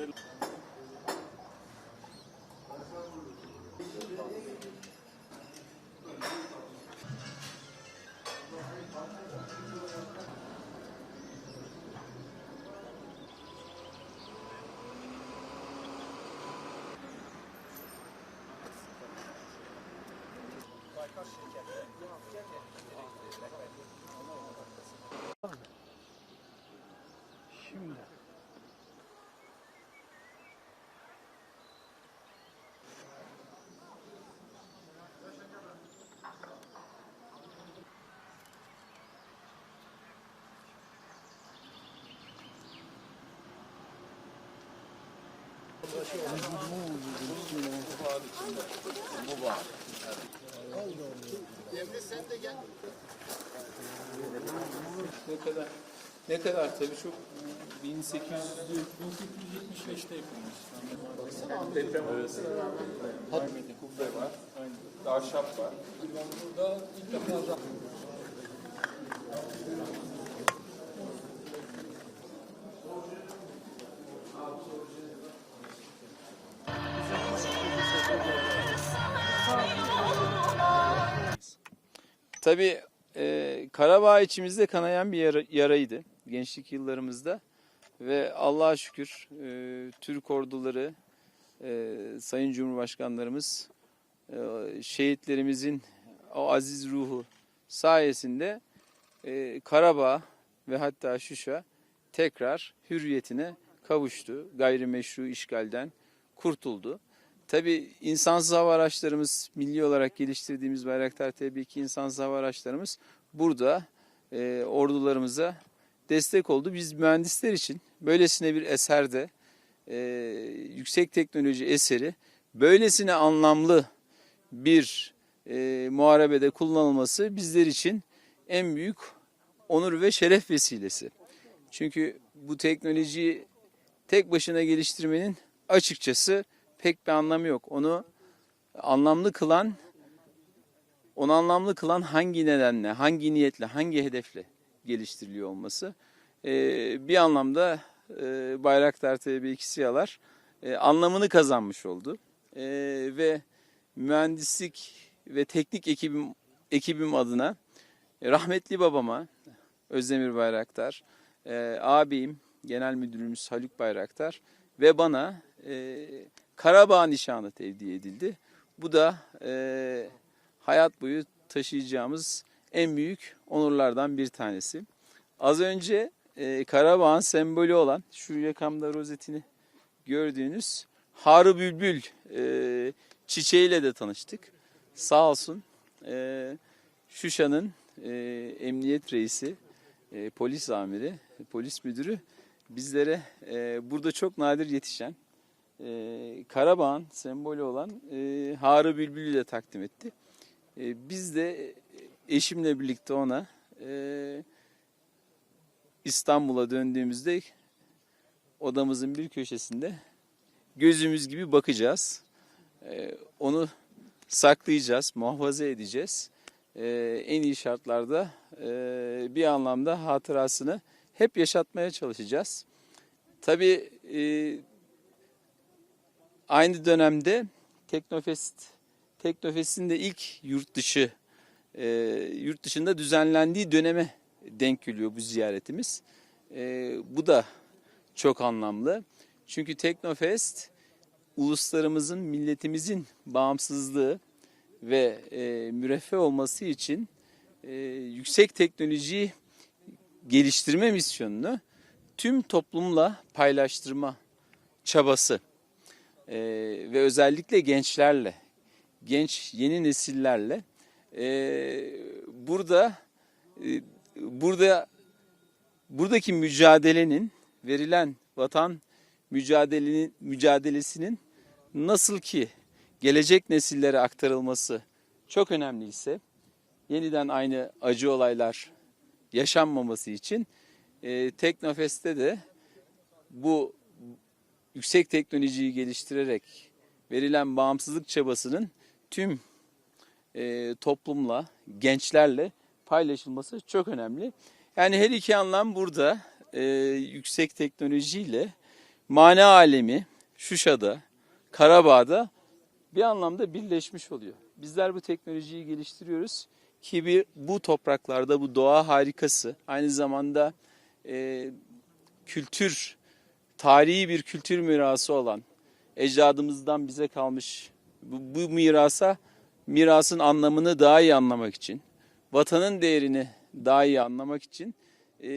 Baykar şirketi, bu hafta direkt Ne kadar ne kadar tabii çok 1800 1875'te yapılmış. Deprem arası kubbe var. Aynen. Ahşap var. Burada ilk defa Tabii e, Karabağ içimizde kanayan bir yara- yaraydı gençlik yıllarımızda. Ve Allah'a şükür e, Türk orduları, e, Sayın Cumhurbaşkanlarımız, e, şehitlerimizin o aziz ruhu sayesinde e, Karabağ ve hatta Şuşa tekrar hürriyetine kavuştu. Gayrimeşru işgalden kurtuldu. Tabii insansız hava araçlarımız, milli olarak geliştirdiğimiz Bayraktar TB2 insansız hava araçlarımız burada e, ordularımıza destek oldu. Biz mühendisler için böylesine bir eserde, e, yüksek teknoloji eseri, böylesine anlamlı bir e, muharebede kullanılması bizler için en büyük onur ve şeref vesilesi. Çünkü bu teknolojiyi tek başına geliştirmenin açıkçası pek bir anlamı yok. Onu anlamlı kılan, onu anlamlı kılan hangi nedenle, hangi niyetle, hangi hedefle geliştiriliyor olması. Ee, bir anlamda e, Bayraktar TB2 SİHA'lar e, anlamını kazanmış oldu. E, ve mühendislik ve teknik ekibim, ekibim adına e, rahmetli babama Özdemir Bayraktar, e, abim Genel Müdürümüz Haluk Bayraktar ve bana e, Karabağ nişanı tevdi edildi. Bu da e, hayat boyu taşıyacağımız en büyük onurlardan bir tanesi. Az önce e, Karabağ'ın sembolü olan şu yakamda rozetini gördüğünüz Harı Bülbül e, çiçeğiyle de tanıştık. Sağ olsun e, Şuşa'nın e, emniyet reisi, e, polis amiri, polis müdürü bizlere e, burada çok nadir yetişen e, Karabağ'ın sembolü olan e, Harı Bülbül'ü de takdim etti. E, biz de eşimle birlikte ona e, İstanbul'a döndüğümüzde odamızın bir köşesinde gözümüz gibi bakacağız. E, onu saklayacağız, muhafaza edeceğiz. E, en iyi şartlarda e, bir anlamda hatırasını hep yaşatmaya çalışacağız. Tabii e, aynı dönemde Teknofest Teknofest'in de ilk yurt dışı e, yurt dışında düzenlendiği döneme denk geliyor bu ziyaretimiz. E, bu da çok anlamlı. Çünkü Teknofest uluslarımızın, milletimizin bağımsızlığı ve e, müreffeh olması için e, yüksek teknolojiyi geliştirme misyonunu tüm toplumla paylaştırma çabası e, ve özellikle gençlerle, genç yeni nesillerle e, burada e, burada buradaki mücadelenin verilen vatan mücadelenin mücadelesinin nasıl ki gelecek nesillere aktarılması çok önemliyse yeniden aynı acı olaylar yaşanmaması için e, Teknofest'te de bu yüksek teknolojiyi geliştirerek verilen bağımsızlık çabasının tüm e, toplumla, gençlerle paylaşılması çok önemli. Yani her iki anlam burada e, yüksek teknolojiyle mana alemi Şuşa'da, Karabağ'da bir anlamda birleşmiş oluyor. Bizler bu teknolojiyi geliştiriyoruz ki bir, bu topraklarda bu doğa harikası aynı zamanda e, kültür, tarihi bir kültür mirası olan ecdadımızdan bize kalmış bu, bu mirasa mirasın anlamını daha iyi anlamak için, vatanın değerini daha iyi anlamak için e,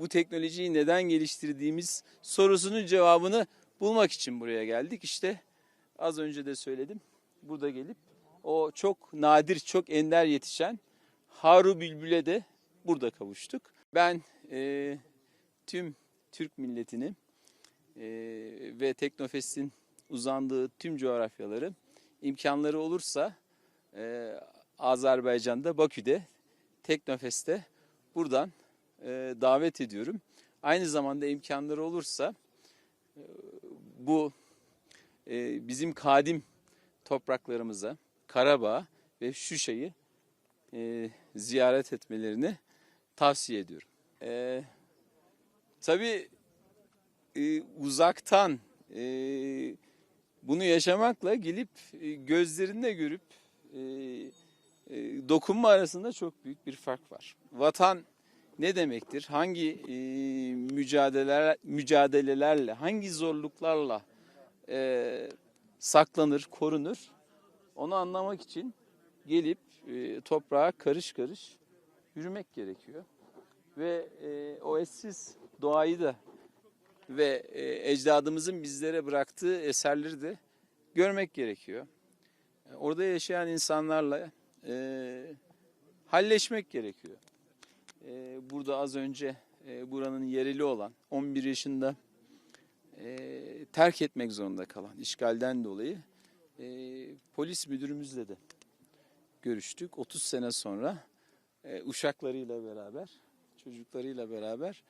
bu teknolojiyi neden geliştirdiğimiz sorusunun cevabını bulmak için buraya geldik. İşte az önce de söyledim. Burada gelip o çok nadir, çok ender yetişen Haru Bülbül'e de burada kavuştuk. Ben e, tüm Türk milletini e, ve Teknofest'in uzandığı tüm coğrafyaları imkanları olursa e, Azerbaycan'da, Bakü'de, Teknofest'te buradan e, davet ediyorum. Aynı zamanda imkanları olursa e, bu e, bizim kadim topraklarımıza, Karabağ ve Şuşa'yı e, ziyaret etmelerini tavsiye ediyorum. E, tabii e, uzaktan e, bunu yaşamakla gelip e, gözlerinde görüp e, e, dokunma arasında çok büyük bir fark var. Vatan ne demektir? Hangi e, mücadeleler mücadelelerle, hangi zorluklarla e, saklanır, korunur? Onu anlamak için gelip e, toprağa karış karış yürümek gerekiyor. Ve e, o eşsiz doğayı da ve e, ecdadımızın bizlere bıraktığı eserleri de görmek gerekiyor. Orada yaşayan insanlarla e, halleşmek gerekiyor. E, burada az önce e, buranın yereli olan 11 yaşında e, terk etmek zorunda kalan işgalden dolayı e, polis müdürümüzle de görüştük. 30 sene sonra e, uşaklarıyla beraber, çocuklarıyla beraber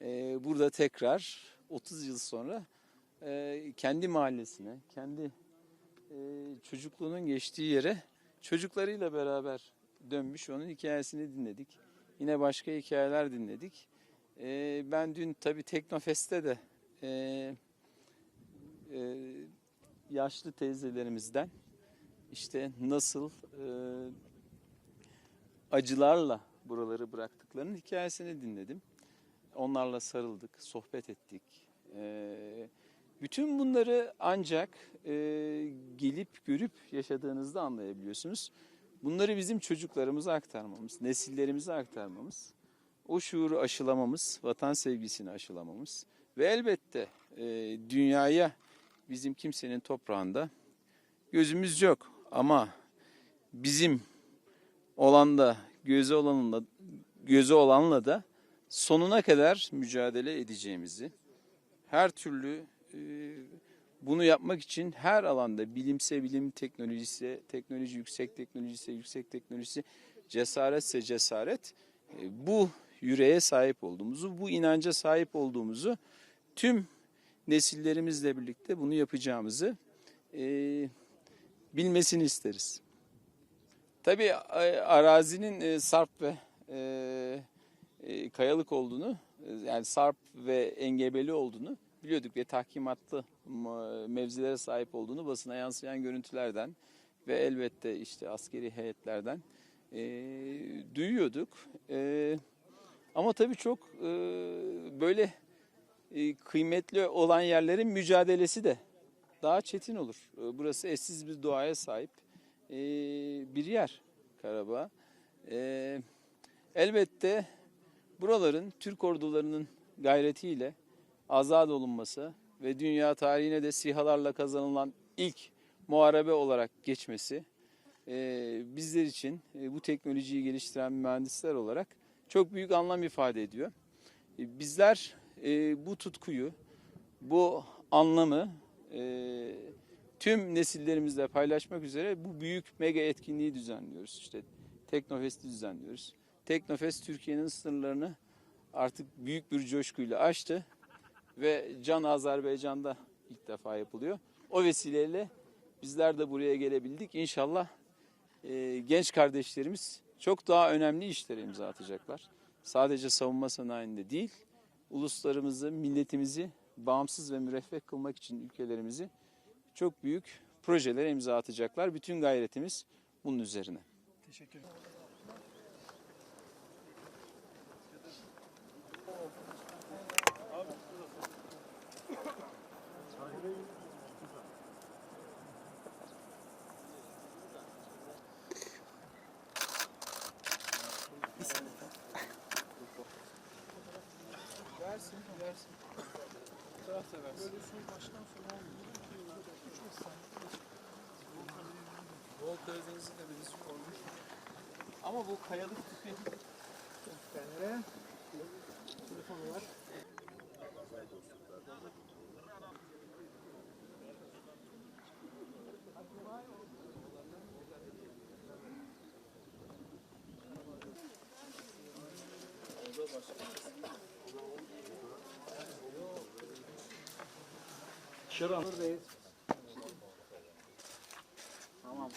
e, burada tekrar 30 yıl sonra e, kendi mahallesine, kendi e, çocukluğunun geçtiği yere çocuklarıyla beraber dönmüş. Onun hikayesini dinledik. Yine başka hikayeler dinledik. E, ben dün tabii Teknofest'te de e, yaşlı teyzelerimizden işte nasıl acılarla buraları bıraktıklarının hikayesini dinledim. Onlarla sarıldık, sohbet ettik. E, bütün bunları ancak e, gelip görüp yaşadığınızda anlayabiliyorsunuz. Bunları bizim çocuklarımıza aktarmamız, nesillerimize aktarmamız, o şuuru aşılamamız, vatan sevgisini aşılamamız ve elbette e, dünyaya bizim kimsenin toprağında gözümüz yok ama bizim olan da gözü olanla gözü olanla da sonuna kadar mücadele edeceğimizi her türlü e, bunu yapmak için her alanda bilimse bilim teknolojisi, teknoloji yüksek teknolojisi yüksek teknolojisi, cesaretse cesaret e, bu yüreğe sahip olduğumuzu, bu inanca sahip olduğumuzu tüm nesillerimizle birlikte bunu yapacağımızı e, bilmesini isteriz. Tabii e, arazinin e, sarp ve e, e, kayalık olduğunu, e, yani sarp ve engebeli olduğunu biliyorduk ve tahkimatlı mevzilere sahip olduğunu basına yansıyan görüntülerden ve elbette işte askeri heyetlerden e, duyuyorduk. E, ama tabii çok e, böyle e, kıymetli olan yerlerin mücadelesi de daha çetin olur. E, Burası eşsiz bir doğaya sahip e, bir yer Karabağ. E, elbette buraların Türk ordularının gayretiyle azat olunması ve dünya tarihine de sihalarla kazanılan ilk muharebe olarak geçmesi e, bizler için e, bu teknolojiyi geliştiren mühendisler olarak çok büyük anlam ifade ediyor. E, bizler bu tutkuyu, bu anlamı tüm nesillerimizle paylaşmak üzere bu büyük mega etkinliği düzenliyoruz. İşte Teknofest'i düzenliyoruz. Teknofest Türkiye'nin sınırlarını artık büyük bir coşkuyla aştı ve Can Azerbaycan'da ilk defa yapılıyor. O vesileyle bizler de buraya gelebildik. İnşallah e, genç kardeşlerimiz çok daha önemli işlere imza atacaklar. Sadece savunma sanayinde değil, uluslarımızı, milletimizi, bağımsız ve müreffeh kılmak için ülkelerimizi çok büyük projelere imza atacaklar. Bütün gayretimiz bunun üzerine. Teşekkür ederim. Bu taraf da versin. Bol Karadeniz'i de birisi olmuş. Ama bu kayalık tipi Nereye? Telefonu var. Buradayız. Tamam.